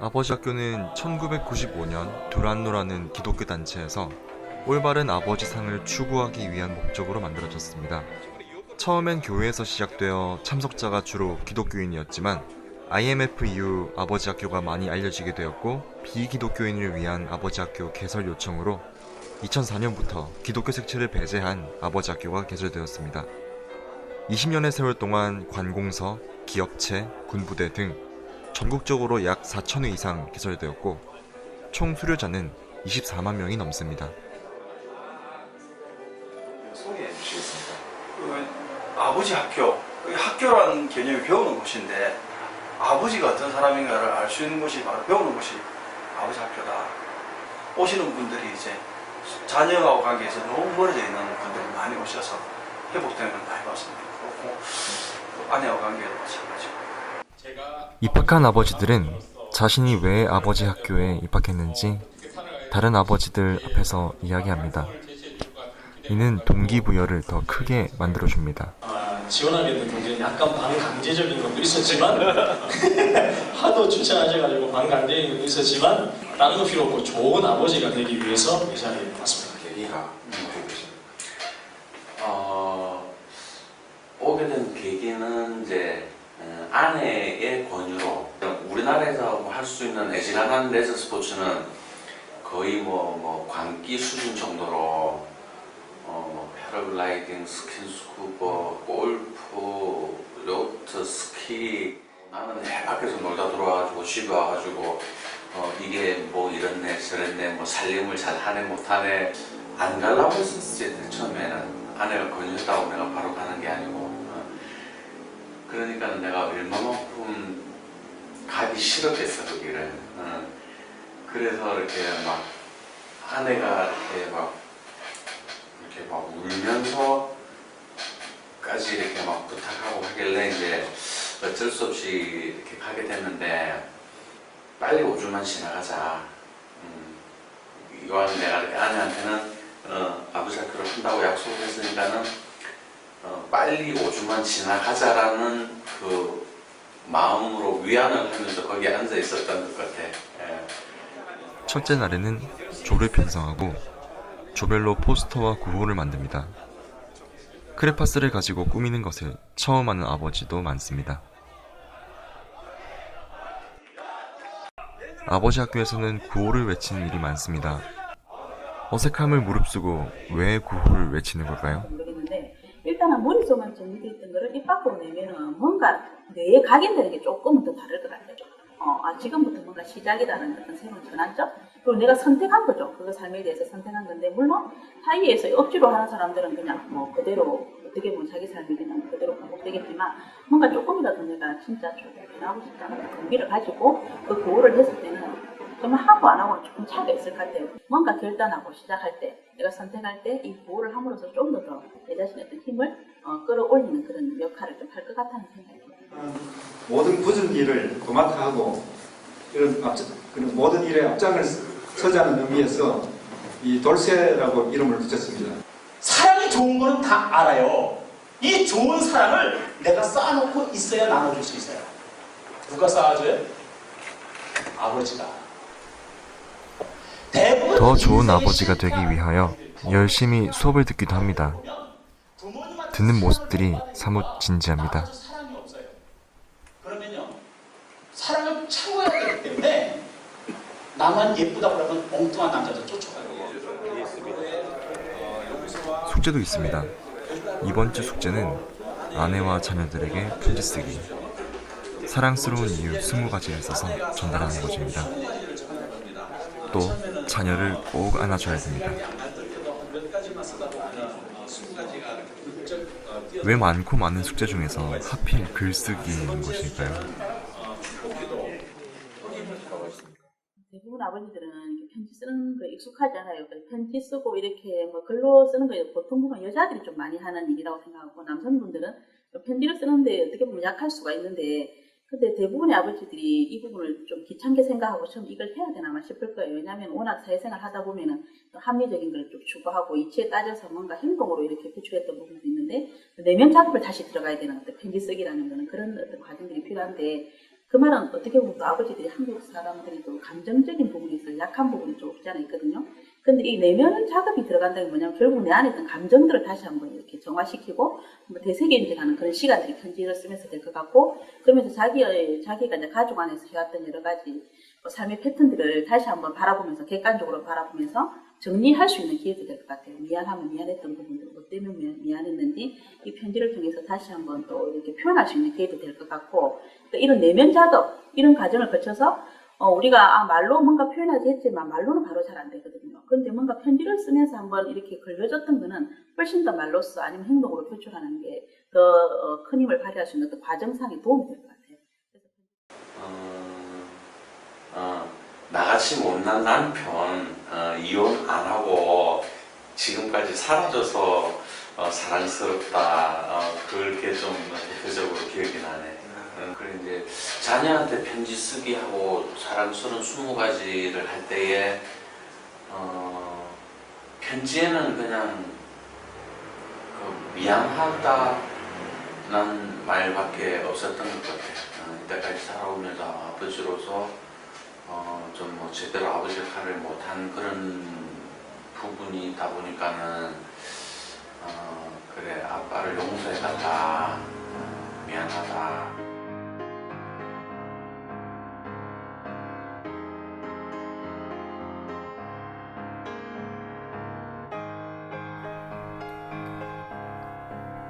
아버지 학교는 1995년 두란노라는 기독교 단체에서 올바른 아버지상을 추구하기 위한 목적으로 만들어졌습니다. 처음엔 교회에서 시작되어 참석자가 주로 기독교인이었지만 IMF 이후 아버지 학교가 많이 알려지게 되었고 비기독교인을 위한 아버지 학교 개설 요청으로 2004년부터 기독교 색채를 배제한 아버지 학교가 개설되었습니다. 20년의 세월 동안 관공서, 기업체, 군부대 등 전국적으로 약 4천 회 이상 개설되었고 총 수료자는 24만 명이 넘습니다. 소개해 주시겠습니까? 그 아버지 학교, 그 학교라는 개념이 배우는 곳인데 아버지가 어떤 사람인가를 알 수 있는 곳이 바로 배우는 곳이 아버지 학교다. 오시는 분들이 이제 자녀하고 관계에서 너무 멀어져 있는 분들이 많이 오셔서 회복되는 걸 많이 봤습니다. 아내와 관계도 마찬가지고. 입학한 아버지들은 자신이 왜 아버지 학교에 입학했는지 다른 아버지들 앞에서 이야기합니다. 이는 동기부여를 더 크게 만들어줍니다. 아, 지원하게 된 동기는 약간 반강제적인 것도 있었지만 하도 추천하셔가지고 반강제적인 것도 있었지만 다른 거 필요 없고 좋은 아버지가 되기 위해서 이 자리에 왔습니다. 계기가 되고 계십니다. 어, 오게 된 계기는 이제 어, 아내의 권유로 우리나라에서 뭐할수 있는 애지간한 레저 스포츠는 거의 뭐, 뭐 광기 수준 정도로 어, 뭐 패러글라이딩, 스킨스쿠버, 골프, 요트, 스키 나는 해 밖에서 놀다 들어와가지고 집에 와가지고 어, 이게 뭐 이렇네 저랬네 뭐 살림을 잘 하네 못하네 안 가려고 했었지 처음에는 아내가 권유했다고 내가 바로 가는 게 아니고 어. 그러니까 내가 얼마만큼 가기 싫었겠어 거기를 어. 그래서 이렇게 막 아내가 이렇게 막 이렇게 막 울면서 까지 이렇게 막 부탁하고 하길래 이제 어쩔 수 없이 이렇게 가게 됐는데 빨리 5주만 지나가자. 음, 이왕 내가 이렇게 아내한테는 어, 학교를 한다고 약속을 했으니까는 어, 빨리 5주만 지나가자라는 그 마음으로 위안을 하면서 거기에 앉아 있었던 것 같아. 예. 첫째 날에는 조를 편성하고 조별로 포스터와 구호를 만듭니다. 크레파스를 가지고 꾸미는 것을 처음 하는 아버지도 많습니다. 아버지 학교에서는 구호를 외치는 일이 많습니다. 어색함을 무릅쓰고 왜 구호를 외치는 걸까요? 일단은 머릿속만 정리되어 있던 거를 입 밖으로 내면은 뭔가 뇌에 각인되는 게 조금은 더 다를 것 같아요. 어, 아, 지금부터 뭔가 시작이다라는 어떤 새로운 전환점? 그리고 내가 선택한 거죠. 그거 삶에 대해서 선택한 건데, 물론, 사이에서 억지로 하는 사람들은 그냥 뭐 그대로, 어떻게 보면 자기 삶이 그냥 그대로 반복되겠지만, 뭔가 조금이라도 내가 진짜 좀 변하고 싶다는 동기를 가지고 그 고호를 했을 때는 정말 하고 안 하고는 조금 차이가 있을 것 같아요. 뭔가 결단하고 시작할 때, 내가 선택할 때 이 보호를 함으로써 좀 더 더 내 자신의 어떤 힘을 어, 끌어올리는 그런 역할을 좀 할 것 같다는 생각이 듭니다. 모든 부정기를 도맡아 하고 이런 앞 그런 모든 일에 앞장을 서자는 의미에서 이 돌쇠라고 이름을 붙였습니다. 사랑이 좋은 거는 다 알아요. 이 좋은 사랑을 내가 쌓아놓고 있어야 나눠줄 수 있어요. 누가 쌓아줘요? 아버지가. 더 좋은 아버지가 되기 위하여 열심히 수업을 듣기도 합니다. 듣는 모습들이 사뭇 진지합니다. 그러면요, 사랑을 채워야 되기 때문에 나만 예쁘다고 그러면 엉뚱한 남자들 쫓아가요. 숙제도 있습니다. 이번 주 숙제는 아내와 자녀들에게 편지 쓰기. 사랑스러운 이유 20가지를 써서 전달하는 것입니다. 또 자녀를 꼭 안아줘야 됩니다. 왜 많고 많은 숙제 중에서 하필 글쓰기인 것일까요? 대부분 아버지들은 편지 쓰는 거에 익숙하지 않아요. 편지 쓰고 이렇게 뭐 글로 쓰는 거에 보통 보면 여자들이 좀 많이 하는 일이라고 생각하고 남성분들은 편지를 쓰는데 어떻게 보면 약할 수가 있는데 근데 대부분의 아버지들이 이 부분을 좀 귀찮게 생각하고 처음 이걸 해야 되나 싶을 거예요. 왜냐하면 워낙 사회생활 하다 보면은 또 합리적인 걸 좀 추구하고 이치에 따져서 뭔가 행동으로 이렇게 비추했던 부분도 있는데 내면 작업을 다시 들어가야 되는 어떤 편지 쓰기라는 거는 그런 어떤 과정들이 필요한데 그 말은 어떻게 보면 또 아버지들이 한국 사람들이 또 감정적인 부분이 있어요. 약한 부분이 좀 없지 않아 있거든요. 근데 이 내면 작업이 들어간다는 게 뭐냐면 결국 내 안에 있던 감정들을 다시 한번 이렇게 정화시키고 뭐 되새김질하는 그런 시간들이 편지를 쓰면서 될 것 같고 그러면서 자기의 자기가 이제 가족 안에서 해왔던 여러 가지 뭐 삶의 패턴들을 다시 한번 바라보면서 객관적으로 바라보면서 정리할 수 있는 기회도 될 것 같아요. 미안하면 미안했던 부분들, 뭐 때문에 미안- 미안했는지 이 편지를 통해서 다시 한번 또 이렇게 표현할 수 있는 기회도 될 것 같고 또 이런 내면 작업 이런 과정을 거쳐서 어, 우리가 아, 말로 뭔가 표현하지 했지만 말로는 바로 잘 안 되거든요. 그런데 뭔가 편지를 쓰면서 한번 이렇게 걸려졌던 거는 훨씬 더 말로써 아니면 행동으로 표출하는 게더 어, 큰 힘을 발휘할 수 있는 그 과정상에 도움이 될 것 같아요. 어, 어, 나같이 못난 남편 어, 이혼 안 하고 지금까지 살아줘서 어, 사랑스럽다 어, 그렇게 좀 대표적으로 기억이 나네. 어, 그래 이제 자녀한테 편지 쓰기 하고 사랑스러운 스무 가지를 할 때에 어, 편지에는 그냥 그 미안하다는 말밖에 없었던 것 같아요. 어, 이때까지 살아오면서 아버지로서 어, 좀 뭐 제대로 아버지 역할을 못한 그런 부분이 있다 보니까는 어, 그래 아빠를 용서해달라 어, 미안하다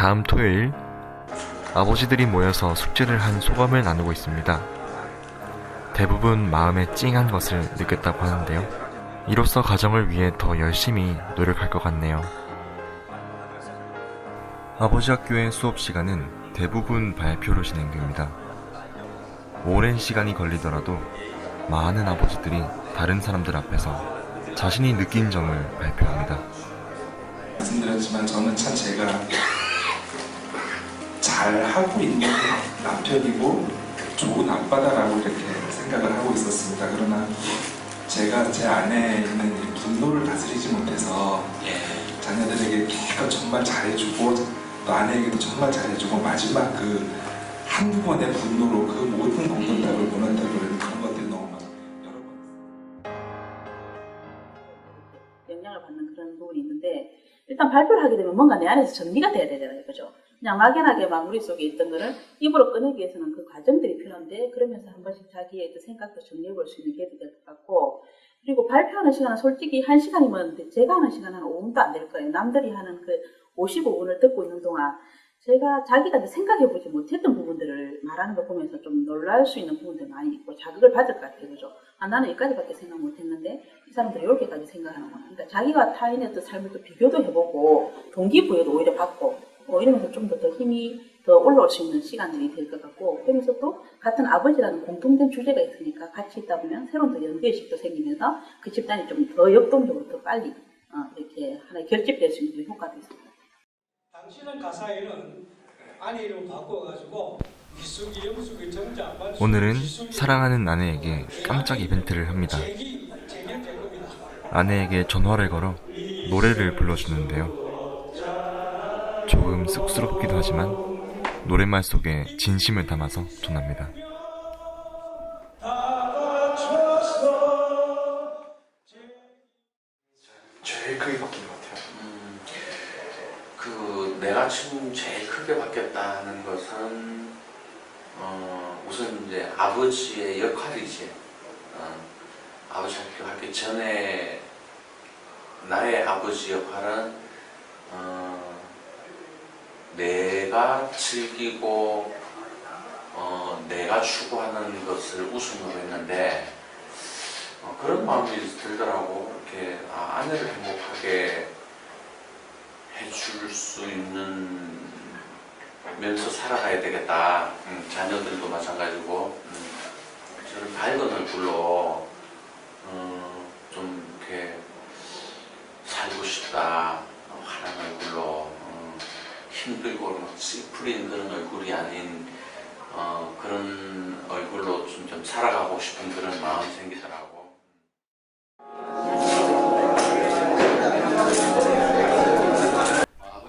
다음 토요일 아버지들이 모여서 숙제를 한 소감을 나누고 있습니다. 대부분 마음에 찡한 것을 느꼈다고 하는데요. 이로써 가정을 위해 더 열심히 노력할 것 같네요. 아버지 학교의 수업 시간은 대부분 발표로 진행됩니다. 오랜 시간이 걸리더라도 많은 아버지들이 다른 사람들 앞에서 자신이 느낀 점을 발표합니다. 말씀드렸지만 저는 참 제가 잘 하고 있는 남편이고 좋은 아빠다라고 이렇게 생각을 하고 있었습니다. 그러나 제가 제 안에 있는 이 분노를 다스리지 못해서 예. 자녀들에게 기껏 정말 잘해주고 또 아내에게도 정말 잘해주고 마지막 그 한두 번의 분노로 그 모든 공동답을 무너뜨리는 그런 것들이 너무 많 여러 번 영향을 받는 그런 부분이 있는데 일단 발표를 하게 되면 뭔가 내 안에서 정리가 돼야 되잖아요. 그죠? 그냥 막연하게 막 머릿속에 있던 거를 입으로 꺼내기 위해서는 그 과정들이 필요한데 그러면서 한 번씩 자기의 그 생각도 정리해 볼 수 있는 기회도 될 것 같고 그리고 발표하는 시간은 솔직히 한 시간이면 제가 하는 시간은 한 5분도 안 될 거예요. 남들이 하는 그 55분을 듣고 있는 동안 제가 자기가 생각해보지 못했던 부분들을 말하는 거 보면서 좀 놀랄 수 있는 부분들 많이 있고 자극을 받을 것 같아요. 그죠? 아, 나는 여기까지밖에 생각 못했는데 이 사람들이 이렇게까지 생각하는구나. 그러니까 자기가 타인의 어떤 삶을 또 비교도 해보고 동기부여도 오히려 받고 어, 이러면서 좀더더 힘이 더 올라올 수 있는 시간들이 될 것 같고 그러면서 또 같은 아버지라는 공통된 주제가 있으니까 같이 있다 보면 새로운 더 연대의식도 생기면서 그 집단이 좀 더 역동적으로 더 빨리 어, 이렇게 하나의 결집될 수 있는 효과도 있습니다. 오늘은 사랑하는 아내에게 깜짝 이벤트를 합니다. 아내에게 전화를 걸어 노래를 불러주는데요. 조금 쑥스럽기도 하지만 노랫말 속에 진심을 담아서 전합니다. 바뀌었다는 것은 어, 우선 이제 아버지의 역할이지. 어, 아버지 학교 하기 전에 나의 아버지 역할은 어, 내가 즐기고 어, 내가 추구하는 것을 우선으로 했는데 어, 그런 마음이 들더라고. 이렇게 아, 아내를 행복하게 해줄 수 있는 면서 살아가야 되겠다. 음, 자녀들도 마찬가지고 음, 저는 밝은 얼굴로 어, 좀 이렇게 살고 싶다. 어, 환한 얼굴로 어, 힘들고 막 찌푸린 그런 얼굴이 아닌 어, 그런 얼굴로 좀, 좀 살아가고 싶은 그런 마음이 생기더라고.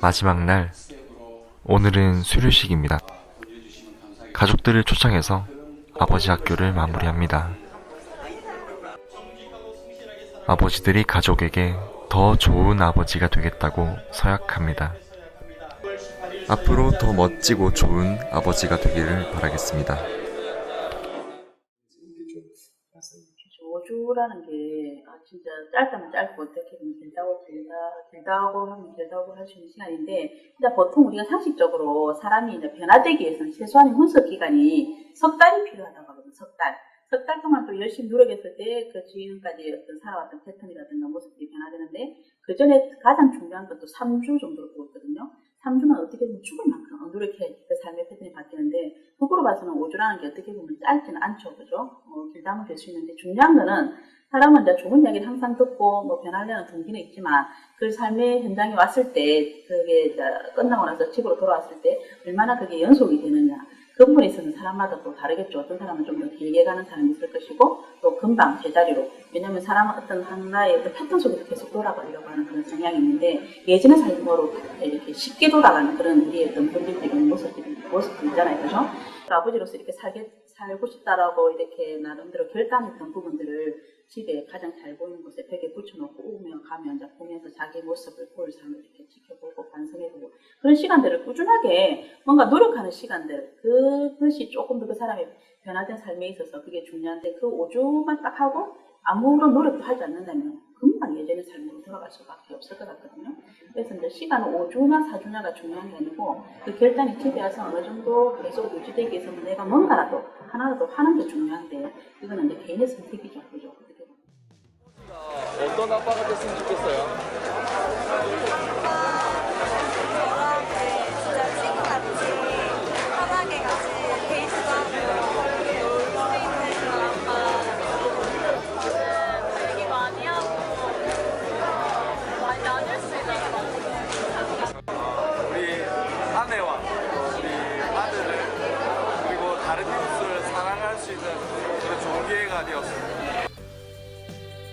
마지막 날, 오늘은 수료식입니다. 가족들을 초청해서 아버지 학교를 마무리합니다. 아버지들이 가족에게 더 좋은 아버지가 되겠다고 서약합니다. 앞으로 더 멋지고 좋은 아버지가 되기를 바라겠습니다. 조주라는 게 아, 진짜 짧다면 짧고 어떻게 보면 길다고 길다 길다고 하면 길다고 할 수 있는 시간인데 근데 보통 우리가 상식적으로 사람이 이제 변화되기 위해서는 최소한 훈수 기간이 석 달이 필요하다고 하거든요. 석 달. 석 달 동안 또 열심히 노력했을 때 그 지금까지 어떤 살아왔던 패턴이라든가 모습들이 변화되는데 그 전에 가장 중요한 것도 3주 정도로 보고 있거든요. 3주는 어떻게 보면 죽을 만큼 노력해야지 그 삶의 패턴이 바뀌는데 거꾸로 봐서는 5주라는 게 어떻게 보면 짧지는 않죠. 그죠? 어, 길다면 될 수 있는데 중요한 거는 사람은 이제 좋은 이야기를 항상 듣고 뭐 변하려는 동기는 있지만 그 삶의 현장에 왔을 때 그게 이제 끝나고 나서 집으로 돌아왔을 때 얼마나 그게 연속이 되느냐 그 부분에 있어서는 사람마다 또 다르겠죠. 어떤 사람은 좀 더 길게 가는 사람이 있을 것이고 또 금방 제자리로 왜냐하면 사람은 어떤 하나의 어떤 패턴 속에서 계속 돌아가려고 하는 그런 성향이 있는데 예전의 삶으로 이렇게 쉽게 돌아가는 그런 우리의 어떤 본질적인 모습들이 모습들 있잖아요. 그죠? 아버지로서 이렇게 살게, 살고 싶다라고 이렇게 나름대로 결단했던 부분들을 집에 가장 잘 보이는 곳에 벽에 붙여놓고 오면 가면 이제 보면서 자기 모습을 볼 삶을 이렇게 지켜보고 반성해보고 그런 시간들을 꾸준하게 뭔가 노력하는 시간들 그것이 조금 더 그 사람의 변화된 삶에 있어서 그게 중요한데 그 5주만 딱 하고 아무런 노력도 하지 않는다면 금방 예전의 삶으로 돌아갈 수밖에 없을 것 같거든요. 그래서 이제 시간은 5주나 4주냐가 중요한 게 아니고 그 결단이 집에 와서 어느 정도 계속 유지되기 위해서는 내가 뭔가라도 하나라도 하는 게 중요한데 이거는 이제 개인의 선택이죠. 어떤 아빠가 됐으면 좋겠어요?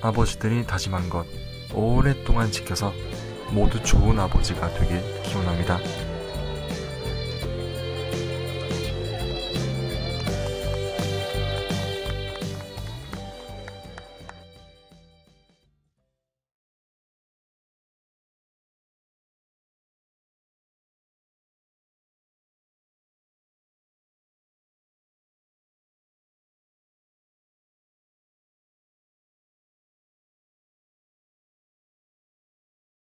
아버지들이 다짐한 것 오랫동안 지켜서 모두 좋은 아버지가 되길 기원합니다.